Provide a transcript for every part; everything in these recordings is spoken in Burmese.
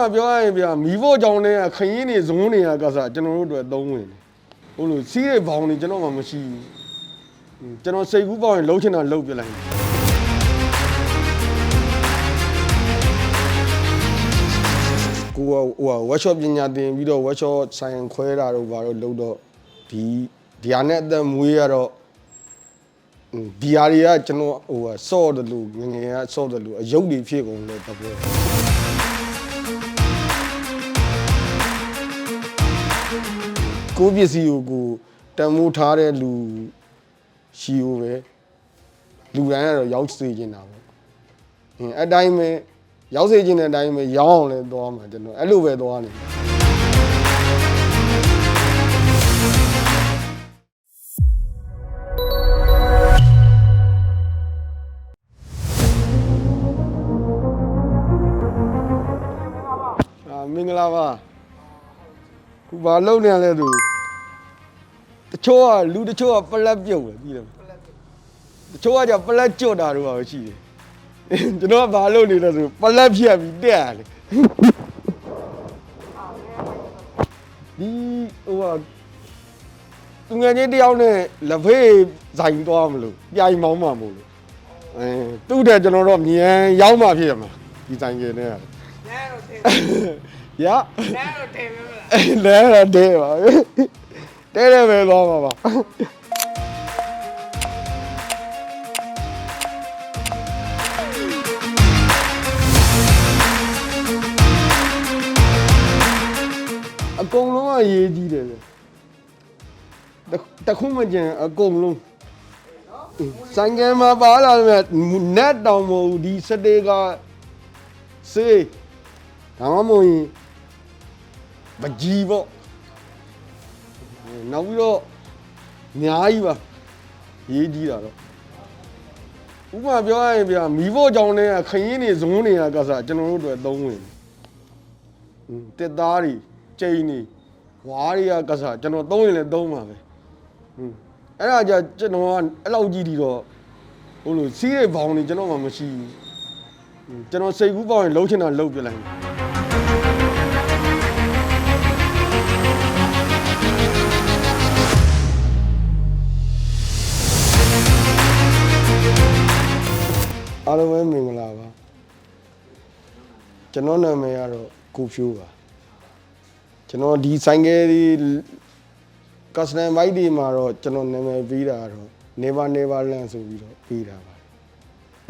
မာပြောရရင်ဗျာမီးဖို့ကြောင့်လည်းခရင်နေဇုံးနေတာကစားကျွန်တော်တို့အတွက်သုံးဝင်တယ်ဟုတ်လို့စီးတဲ့ဘောင်တွေကျွန်တော်မှမရှိဘူးဟွန်းကျွန်တော်စိတ်ကူးပေါက်ရင်လှုပ်ချင်တာလှုပ်ပြလိုက်တယ်ကိုကဟိုဟာ workshop ပညာသင်ပြီးတော့ workshop ဆိုင်ခွဲတာတော့ဘာလို့လုပ်တော့ဒီဒီဟာနဲ့အသက်မွေးရတော့ဟွန်းဒီဟာတွေကကျွန်တော်ဟိုဟာစော့တယ်လို့ငယ်ငယ်ကစော့တယ်လို့အယုတ်တွေဖြစ်ကုန်တယ်တဘော ကိုယ့်ပစ္စည်းကိုကိုယ်တန်မိုးထားတဲ့လူရှိ ਉ ပဲလူတိုင်းကတော့ရောက်စေချင်တာပေါ့အင်းအတိုင်းပဲရောက်စေချင်တဲ့အတိုင်းပဲရောင်းအောင်လဲသွားမှာကျွန်တော်အဲ့လိုပဲသွားနေအာမင်္ဂလာပါခုဘာလုပ်နေရလဲသူတ ချို့ကလူတချို့ကပလက်ပြုတ်ပဲပြီးတယ်မလားတချို့ကကြပလက်ကျွတ်တာတို့ပါပဲရှိတယ်ကျွန်တော်ကဘာလုပ်နေလဲဆိုပလက်ဖြတ်ပြီးတက်ရတယ်ဒီဟိုကသူငယ်ချင်းတယောက်နဲ့လက်ဖေးဆိုင်သွားမလို့ပြိုင်မောင်းမှာမို့လို့အဲသူ့တဲ့ကျွန်တော်တော့မြန်ရောက်မှဖြစ်ရမှာဒီဆိုင်ကနဲ့ရတယ်နဲတော့တယ်ရနဲတော့တယ်ပဲမလားအဲ့လဲရတဲ့ပါ တဲတယ်ပဲသွားပါပါအကုန်လုံးကရေးကြည့်တယ်လေတစ်တစ်ခုမှကြံအကုန်လုံးဆိုင်ကမှာပါလာတယ်နက်တောင်မဟုတ်ဘူးဒီစတေကစေးဒါမှမဟုတ်ရင်မကြီးပေါ့ နောက်ပြီးတော့အများကြီးပါရေးကြီးတာတော့ဥပမာပြောရရင်ဗျာမီးဖို့ကြောင့်လည်းခရင်နေဇုံးနေတာကစားကျွန်တော်တို့အတွက်သုံးဝင်တယ်ဟွန်းတက်သားတွေကျိန်းတွေဝါးတွေကကစားကျွန်တော်သုံးရင်လည်းသုံးပါပဲဟွန်းအဲ့ဒါကြကျွန်တော်ကအဲ့လောက်ကြီးဒီတော့ဟိုလိုစီးတဲ့ဘောင်တွေကျွန်တော်မှမရှိဘူးဟွန်းကျွန်တော်စိတ်ကူးပေါက်ရင်လှုပ်ချင်တာလှုပ်ပြလိုက် ကျွန်တော်နာမည်ကတော့ကိုဖြိုးပါကျွန်တော်ဒီဆိုင်ကယ်ဒီ custom bike ဒီမှာတော့ကျွန်တော်နာမည်ပေးတာကတော့ never never land ဆိုပြီးတော့ပေးတာပါ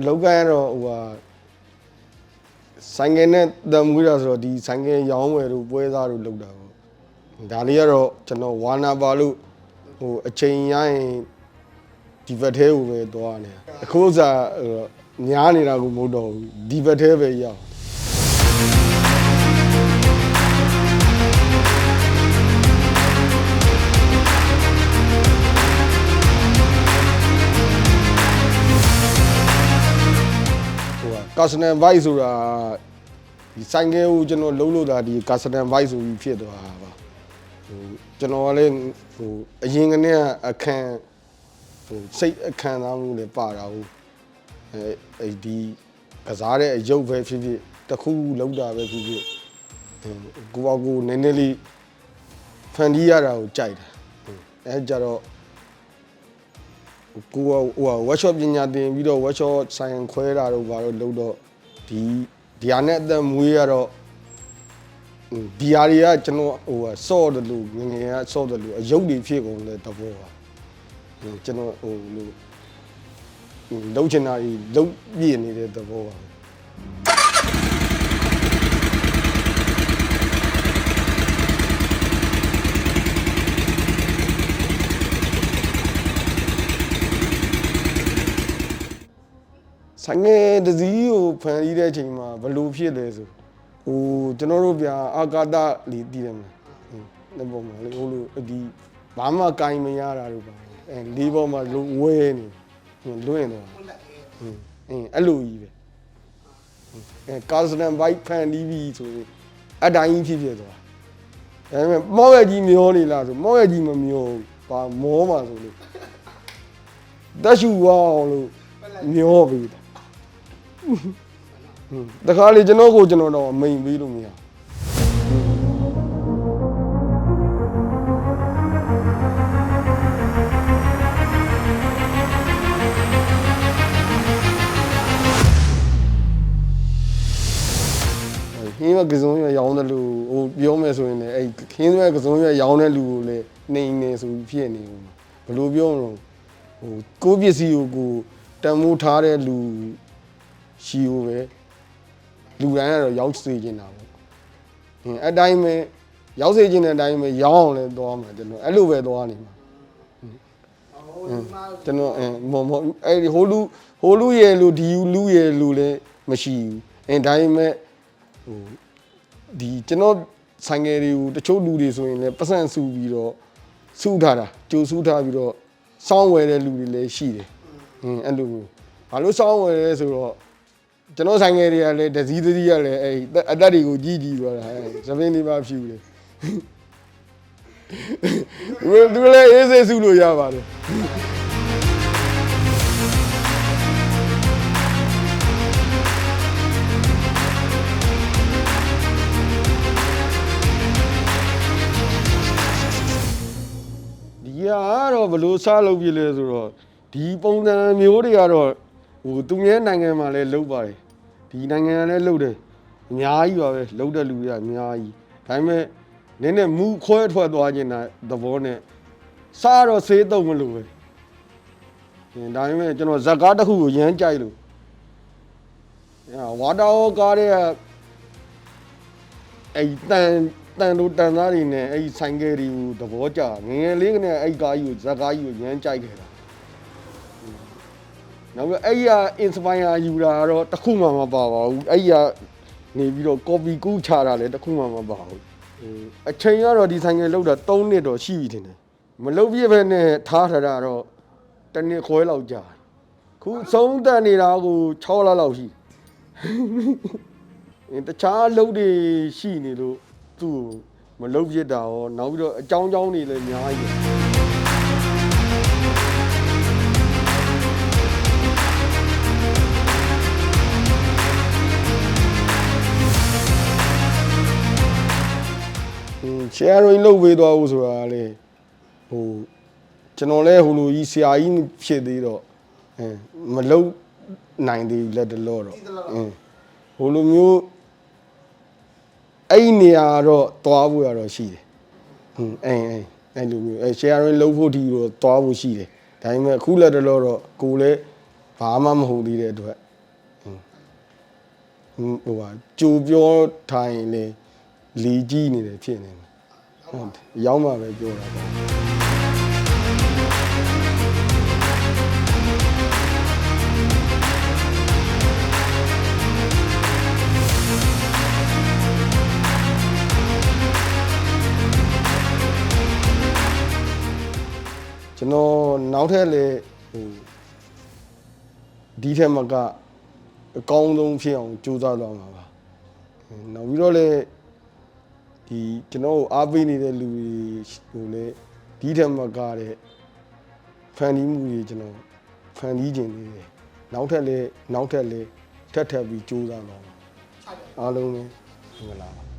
လောက်ကရတော့ဟိုဟာဆိုင်ကယ်နဲ့တံမွေးတာဆိုတော့ဒီဆိုင်ကယ်ရောင်းဝယ်တို့ပွဲစားတို့လုပ်တာပေါ့ဒါလေးကတော့ကျွန်တော်ဝါနာပါလို့ဟိုအချိန်ရရင်ဒီဘက်ထဲကိုပဲသွားနေတာအခုဥစ္စာဟိုညားနေတာကိုမဟုတ်တော့ဘူးဒီဘက်ထဲပဲရောက်ဟို custom bike ဆိုတာဒီဆိုင်ကယ်ကိုကျွန်တော်လုံးလို့တာဒီ custom bike ဆိုပြီးဖြစ်သွားတာပါဟိုကျွန်တော်ကလည်းဟိုအရင်ကတည်းကအခန်းဟိုစိတ်အခမ်းအနားမှုလည်းပါတာဟုတ်အဲအဲ့ဒီကစားတဲ့အယုတ်ပဲဖြစ်ဖြစ်တစ်ခုလောက်တာပဲဖြစ်ဖြစ်အဲကိုပေါ့ကိုနည်းနည်းလေးဖန်တီးရတာကိုကြိုက်တာအဲကြတော့ ကိုကဟိုဟာ workshop ပညာသင်ပြီးတော့ workshop ဆိုင်ခွဲတာတော့ဘာလို့လုပ်တော့ဒီဒီဟာနဲ့အသက်မွေးရတော့ဟိုဒီဟာတွေကကျွန်တော်ဟိုဟာစော့တယ်လို့ငယ်ငယ်ကစော့တယ်လို့အယုတ်တွေဖြစ်ကုန်တယ်တဘောပါဟိုကျွန်တော်ဟိုလိုဟိုလုံးချင်တာကြီးလုံးပြည့်နေတဲ့သဘောပါ င်ငယ်တစ်စီးကိုဖန်ပြီးတဲ့အချိန်မှာဘယ်လိုဖြစ်လဲဆိုဟိုကျွန်တော်တို့ဗျာအာကာသလေးတည်တယ်မလားဟင်းလက်ပေါ်မှာလေဟိုလိုဒီဘာမှကင်မရတာတို့ပါအဲလေးပေါ်မှာလုံးဝဲနေဟင်းလွင့်တော့ဟုတ်လက်အေးဟင်းအင်းအဲ့လိုကြီးပဲအဲကာစတန်ဘိုက်ဖန်တီးပြီဆိုရင်အတိုင်းကြီးဖြစ်ဖြစ်သွားဒါပေမဲ့မောက်ရကြီးမျောနေလားဆိုမောက်ရကြီးမမျောဘူးဘာမောမှာဆိုလို့တက်ရှူဝအောင်လို့မျောပြီဟင်း တခါလေကျွန်တော်ကိုကျွန်တော်တော့မိန်ပေးလို့မရဘူးခင်းမဲ့ကစုံရွယ်ရောင်းတဲ့လူဟိုပြောမယ်ဆိုရင်လည်းအဲ့ခင်းမဲ့ကစုံရွယ်ရောင်းတဲ့လူကိုလည်းနေနေဆိုပြီးဖြစ်နေဘူးဘယ်လိုပြောမလို့ဟိုကိုပစ္စည်းကိုကိုတန်မိုးထားတဲ့လူ ရှိ ਉ ပဲလူတိုင်းကတော့ရောက်စေချင်တာပေါ့အင်းအတိုင်းပဲရောက်စေချင်တဲ့အတိုင်းပဲရောင်းအောင်လဲသွားမှာကျွန်တော်အဲ့လိုပဲသွားနေမှာဟိုဒီမှာကျွန်တော်အင်းမမအဲ့ဒီဟိုလူဟိုလူရဲ့လူဒီလူရဲ့လူလည်းမရှိဘူးအင်းဒါပေမဲ့ဟိုဒီကျွန်တော်ဆိုင်ငယ်တွေကိုတချို့လူတွေဆိုရင်လည်းပတ်စံစုပြီးတော့စုထားတာကြိုစုထားပြီးတော့စောင်းဝယ်တဲ့လူတွေလည်းရှိတယ်အင်းအဲ့လိုမျိုးဘာလို့စောင်းဝယ်လဲဆိုတော့ ကျွန်တော်ဆိုင်ငယ်တွေကလည်းဒစည်းဒစည်းကလည်းအဲ့အသက်တွေကိုကြီးကြီးသွားတာအဲ့သပင်းတွေပါဖြူတယ်သူသူလည်းအေးစေးစုလို့ရပါတယ်ဒီကတော့ဘလို့စားလုပ်ပြလဲဆိုတော့ဒီပုံစံမျိုးတွေကတော့ ဟိုသူများနိုင်ငံမှာလည်းလုပ်ပါတယ်ဒီနိုင်ငံကလည်းလုပ်တယ်အများကြီးပါပဲလုပ်တဲ့လူတွေကအများကြီးဒါပေမဲ့နည်းနည်းမူခွဲထွက်သွားခြင်းတာသဘောနဲ့စားတော့ဆေးတော့မလို့ပဲအင်းဒါပေမဲ့ကျွန်တော်ဇက်ကားတစ်ခုကိုရမ်းကြိုက်လို့အဲဝါတာဟောကားတွေကအဲ့တန်တန်တို့တန်သားတွေနဲ့အဲ့ဒီဆိုင်ကယ်တွေကိုသဘောကျငယ်ငယ်လေးကနဲ့အဲ့ဒီကားကြီးကိုဇက်ကားကြီးကိုရမ်းကြိုက်ခဲ့တာ နောက်ပြီးအဲ့ဒီက inspire ယူတာကတော့တစ်ခုမှမပါပါဘူးအဲ့ဒီကနေပြီးတော့ copy ကူးချတာလည်းတစ်ခုမှမပါဘူးဟိုအချိန်ကတော့ဒီဆိုင်ကယ်လောက်တာ3နှစ်တော့ရှိပြီထင်တယ်မလုပ်ပြပဲနဲ့ထားထားတာတော့တစ်နှစ်ခွဲလောက်ကြာတယ်ခုဆုံးသက်နေတာကို6လလောက်ရှိအင်းတခြားအလုပ်တွေရှိနေလို့သူ့ကိုမလုပ်ဖြစ်တာရောနောက်ပြီးတော့အကြောင်းကြောင်းတွေလည်းအများကြီး sharing လုပ်ပေးသွားဖို့ဆိုတာလေဟိုကျွန်တော်လည်းဟိုလိုကြီးဆရာကြီးဖြစ်သေးတော့အင်းမလုပ်နိုင်သေးဘူးလက်တလောတော့အင်းဟိုလိုမျိုးအဲ့ဒီနေရာတော့သွားဖို့ရတော့ရှိတယ်ဟွန်းအဲ့အဲ့အဲ့လိုမျိုးအဲ့ sharing လုပ်ဖို့ဒီတော့သွားဖို့ရှိတယ်ဒါပေမဲ့အခုလက်တလောတော့ကိုယ်လည်းဘာမှမဟုတ်သေးတဲ့အတွက်ဟွန်းဟိုဟာကြိုပြောထိုင်လေ လီကြီးနေတယ်ဖြစ်နေတယ်ဟုတ်တယ်ရောက်မှပဲပြောတာပေါ့ကျွန်တော်နောက်ထပ်လည်းဟိုဒီထက်မကအကောင်းဆုံးဖြစ်အောင်ကြိုးစားသွားမှာပါဟင်းနောက်ပြီးတော့လည်း ဒီကျွန်တော်ကိုအားပေးနေတဲ့လူတွေဟိုလည်းဒီထက်မကတဲ့ဖန်တီးမှုတွေကျွန်တော်ဖန်တီးခြင်းလေးတယ်နောက်ထပ်လည်းနောက်ထပ်လည်းထပ်ထပ်ပြီးကြိုးစားသွားမှာအားလုံးလည်းမင်္ဂလာပါ